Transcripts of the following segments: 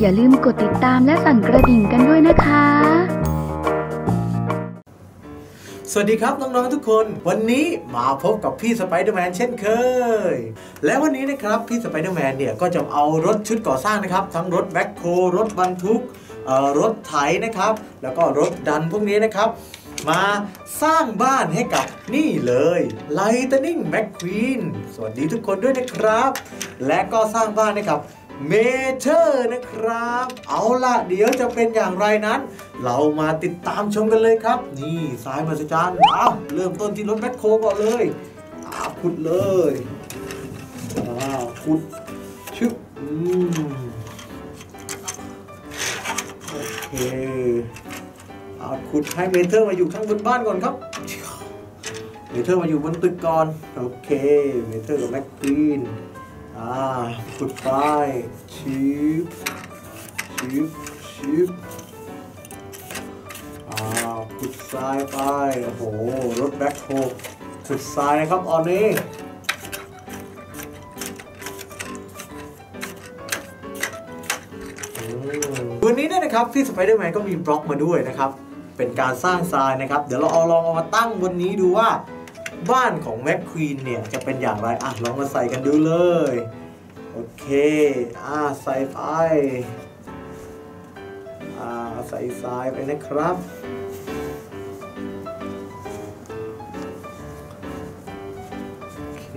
อย่าลืมกดติดตามและสั่นกระดิ่งกันด้วยนะคะ สวัสดีครับน้อง ๆ ทุกคน วันนี้มาพบกับพี่สไปเดอร์แมนเช่นเคย และวันนี้นะครับพี่สไปเดอร์แมนเนี่ยก็จะเอารถชุดก่อสร้างนะครับ ทั้งรถแบ็คโฮรถบรรทุกรถไถนะครับ แล้วก็รถดันพวกนี้นะครับ มาสร้างบ้านให้กับนี่เลย Lightning McQueen สวัสดีทุกคนด้วยนะครับ และก็สร้างบ้านให้กับ เมเทอร์นะครับ เอาล่ะ เดี๋ยวจะเป็นอย่างไรนั้น เรามาติดตามชมกันเลยครับ นี่สายมาสจารย์อ้าวเริ่มต้นที่รถแบ็คโคก่อนเลยอ้าวขุดเลยอ้าวขุดชึบอืมโอเคเอาขุดให้เมเทอร์มาอยู่ข้างบนบ้านก่อนครับเมเทอร์มาอยู่บนตึกก่อน โอเคเมเทอร์กับแม็กควีน อ่าขุดไปชิปชิปชิปอ่าขุดทรายไปโอ้โหรถแบ็คโฮขุดทรายนะครับตอนนี้อืมวันนี้เนี่ยนะครับพี่สไปเดอร์แมนก็มีบล็อกมาด้วยนะครับ เป็นการสร้างทรายนะครับ เดี๋ยวเราเอาลองเอามาตั้งบนนี้ดูว่า บ้านของแม็กควีนเนี่ย จะเป็นอย่างไร อะ ลองมาใส่กันดูเลย โอเค อ่า ใส่ไป อ่า ใส่ทรายไปนะครับ โอเค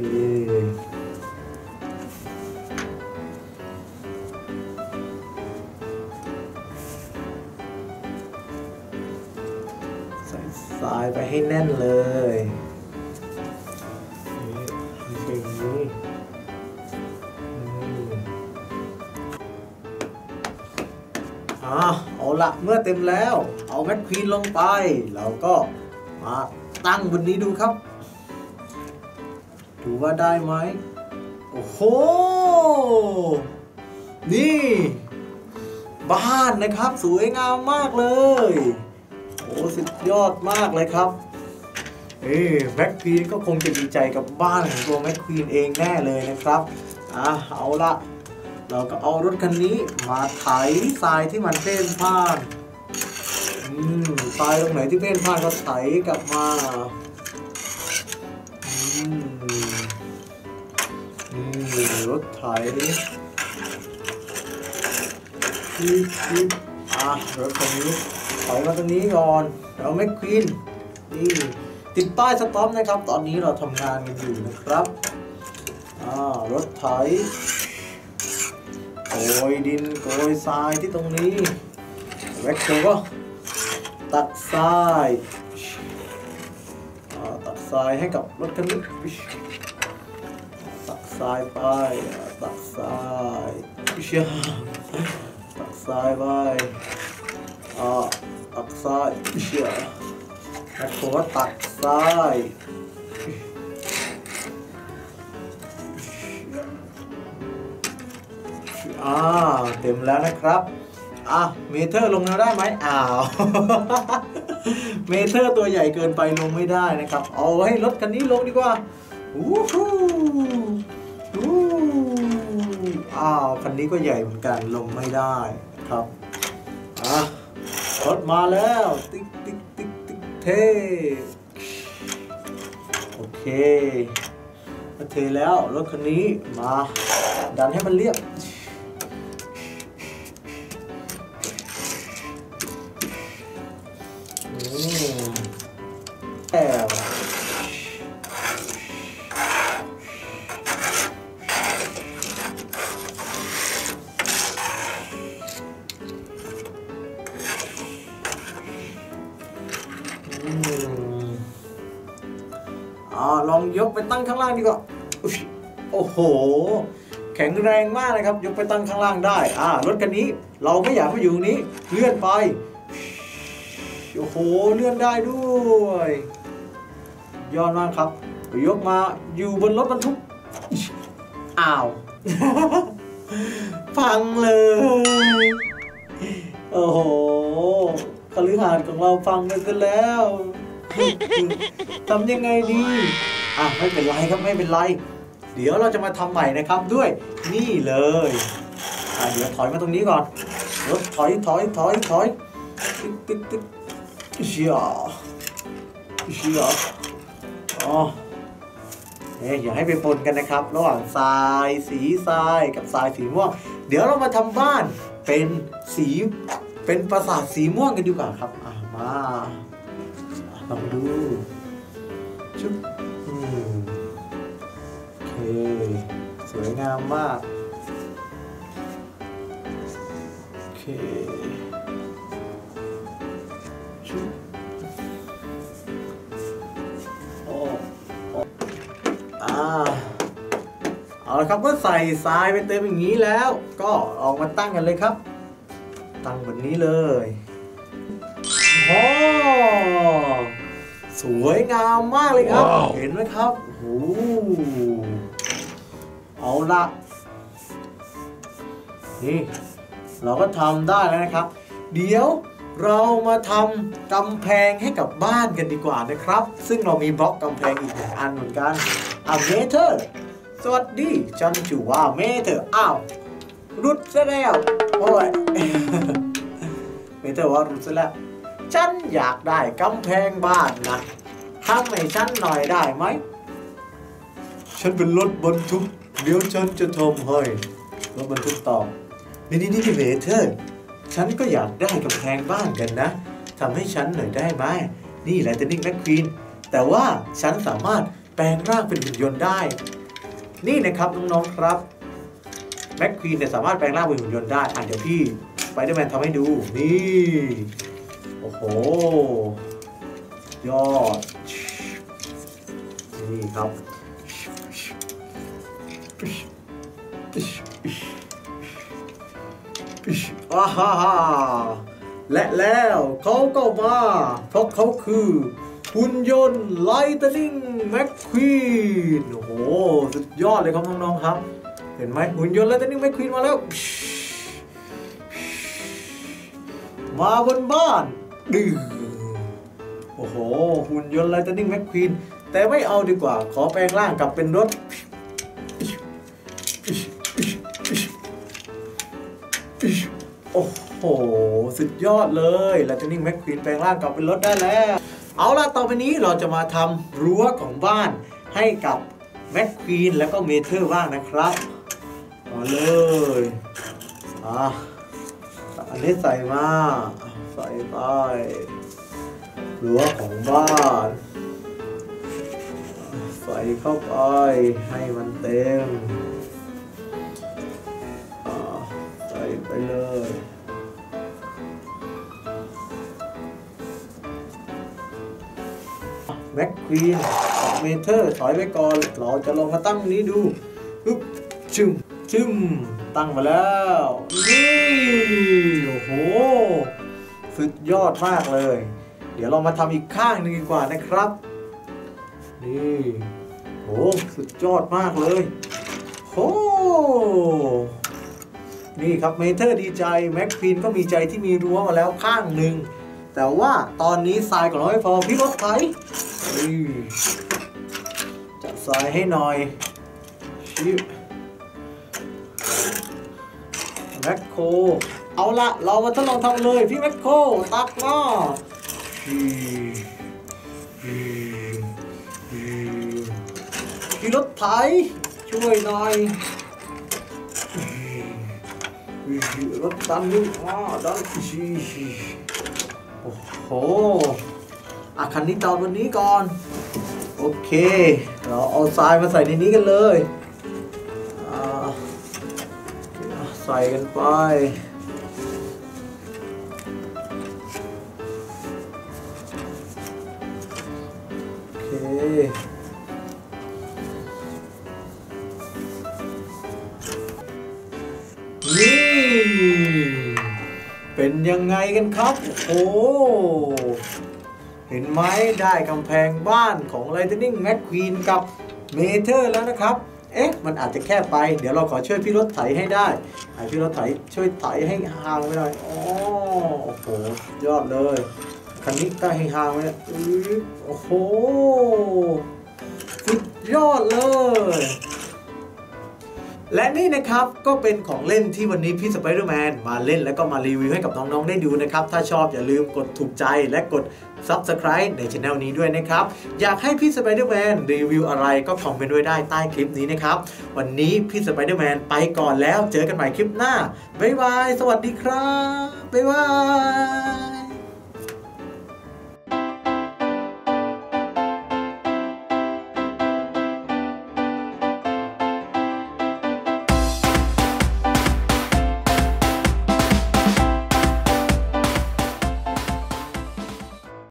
ใส่ทรายไปให้แน่นเลย เอาละเมื่อเต็มแล้ว เอาแม็กควีนลงไป เราก็มาตั้งบนนี้ดูครับ ดูว่าได้ไหม โอ้โห นี่ บ้านนะครับ สวยงามมากเลย โอ้สุดยอดมากเลยครับ เอ้แม็กควีนก็คงจะดีใจกับบ้านของตัวแม็กควีนเองแน่เลยนะครับอะเอาละเราก็เอารถคันนี้มาไถทรายที่มันเพ่นพ่านอืมทรายตรงไหนที่เพ่นพ่านก็ไถกลับมาอืมนี่รถไถชิบชิบอะรถคันนี้ถอยมาตรงนี้ก่อนเราไม่ควีนนี่ ติดป้ายสต็อปนะครับ ตอนนี้เราทำงานกันอยู่นะครับรถไถโกยดินโกยทรายที่ตรงนี้แว็กโซก็ตักทรายตักทรายให้กับรถคันนี้ตักทรายไปตักทรายเชียตักทรายไปตักซ้าย เชี่ยแล้ผมก็ตักซ้ายอ่าเต็มแล้วนะครับอะเมเทอร์ลงแล้วได้ไหมอ้าว เมเทอร์ตัวใหญ่เกินไปลงไม่ได้นะครับ เอาให้รถคันนี้ลงดีกว่าอู้หูอู้อ้าวคันนี้ก็ใหญ่เหมือนกันลงไม่ได้ครับอะรถมาแล้ว ติ๊กติ๊ก เทโอเคมาเทแล้วรถคันนี้มาดันให้มันเรียบ ลองยกไปตั้งข้างล่างดีกว่าโอ้โห แข็งแรงมากเลยครับ ยกไปตั้งข้างล่างได้ อ่ารถคันนี้เราไม่อยากให้อยู่ตรงนี้เลื่อนไปโอ้โหเลื่อนได้ด้วย ยอดมากครับ ยกมาอยู่บนรถบรรทุกอ้าวพังเลย โอ้โหคฤหาสน์ของเราฟังกันซะแล้ว ทำยังไงดีอะไม่เป็นไรครับไม่เป็นไร เดี๋ยวเราจะมาทำใหม่นะครับด้วยนี่เลยอะเดี๋ยวถอยมาตรงนี้ก่อนรถถอยถอยถอยถอยตึ๊ดตึ๊ดตึ๊ดเชียเชียอ๋อเอ๊ะอย่าให้ไปปนกันนะครับ ระหว่างทรายสีทรายกับทรายสีม่วง เดี๋ยวเรามาทำบ้านเป็นสีเป็นปราสาทสีม่วงกันดีกว่าครับ อะมาลองดู ชุบอืมโอเค สวยงามมาก โอเคชุบโอ้โอ้อ่าเอาละครับก็ใส่ทรายไปเต็มอย่างนี้แล้ว ก็ออกมาตั้งกันเลยครับ ตั้งแบบนี้เลยโอ้ สวยงามมากเลยครับ เห็นไหมครับโอ้โหเอาละนี่เราก็ทำได้แล้วนะครับ เดี๋ยวเรามาทำกำแพงให้กับบ้านกันดีกว่านะครับ ซึ่งเรามีบล็อกกำแพงอีกหนึ่งอันเหมือนกันอะเมเธอร์สวัสดีฉันชื่อว่าเมเธอร์อ้าวรุดซะแล้วโอ้ยเมเธอร์ว่ารุดซะแล้ว ฉันอยากได้กำแพงบ้านนะทำให้ฉันหน่อยได้ไหม ฉันเป็นรถบรรทุกเดี๋ยวฉันจะทำให้รถบรรทุกตอบนี่นี่นี่เมเธอร์ฉันก็อยากได้กำแพงบ้านกันนะทำให้ฉันหน่อยได้ไหมนี่แหละเทนนิงแมคควีนแต่ว่าฉันสามารถแปลงร่างเป็นหุ่นยนต์ได้ นี่นะครับน้องๆครับแมคควีนเนี่ยสามารถแปลงร่างเป็นหุ่นยนต์ได้อะเดี๋ยวพี่ไปเดอร์แมนทำให้ดูนี่ โอ้โห ยอด นี่ครับว้าฮ่าฮ่าและแล้วเขาก็มา เพราะเขาคือหุ่นยนต์ไลท์นิงแม็กควีนโอ้โห สุดยอดเลยครับน้องๆครับ เห็นไหมหุ่นยนต์ไลท์นิงแม็กควีนมาแล้ว มาบนบ้าน ดื้อโอ้โห หุ่นยนต์ไลท์นิ่งแม็กควีนแต่ไม่เอาดีกว่า ขอแปลงร่างกลับเป็นรถ โอ้โห สุดยอดเลยแลตนิ่งแม็กควีนแปลงร่างกลับเป็นรถได้แล้ว เอาล่ะ ต่อไปนี้เราจะมาทำรั้วของบ้านให้กับแม็กควีนแล้วก็เมเทอร์บ้างนะครับมาเลย อะอันนี้ใส่มา ส่ไปรั้วของบ้าน ใส่เข้าไปให้มันเต็มอ่าใส่ไปเลยแม็กควีนเมเทอร์ถอยไปก่อน เราจะลองมาตั้งนี้ดูปึ๊บจึมจึมตั้งมาแล้วนี่ สุดยอดมากเลย เดี๋ยวเรามาทำอีกข้างหนึ่งดีกว่านะครับ นี่โอ้สุดยอดมากเลยโอ้นี่ครับเมเทอร์ดีใจแม็กควีนก็มีใจที่มีรั้วมาแล้วข้างหนึ่งแต่ว่าตอนนี้ทรายของเราไม่พอพี่รถไถจัดทรายให้หน่อยชิแม็กโค เอาละเรามาทดลองทำเลยพี่แม็กโคตักหม้อพี่รถไถช่วยหน่อยรถดันนี่อ๋อดันโอ้โหอะคันนี้ตอนวันนี้ก่อน โอเค เราเอาทรายมาใส่ในนี้กันเลยใส่กันไป ไงกันครับ โอ้เห็นไหมได้กำแพงบ้านของ Lightning McQueen กับเมเทอร์แล้วนะครับ เอ๊ะ มันอาจจะแค่ไป เดี๋ยวเราขอช่วยพี่รถไถให้ได้ให้พี่รถไถช่วยไถให้ห่างไปหน่อยโอ้โห ยอดเลย คันนี้ก็ให้ห่างไว้โอ้โห สุดยอดเลย และนี่นะครับก็เป็นของเล่นที่วันนี้พี่สไปเดอร์แมนมาเล่นแล้วก็มารีวิวให้กับน้องๆได้ดูนะครับ ถ้าชอบอย่าลืมกดถูกใจและกด Subscribe ในช anel นี้ด้วยนะครับ อยากให้พี่สไปเดอร์แมนรีวิวอะไรก็คอมเมนต์ไว้ได้ใต้คลิปนี้นะครับ วันนี้พี่สไปเดอร์แมนไปก่อนแล้วเจอกันใหม่คลิปหน้า บ๊ายบาย สวัสดีครับ บ๊ายบาย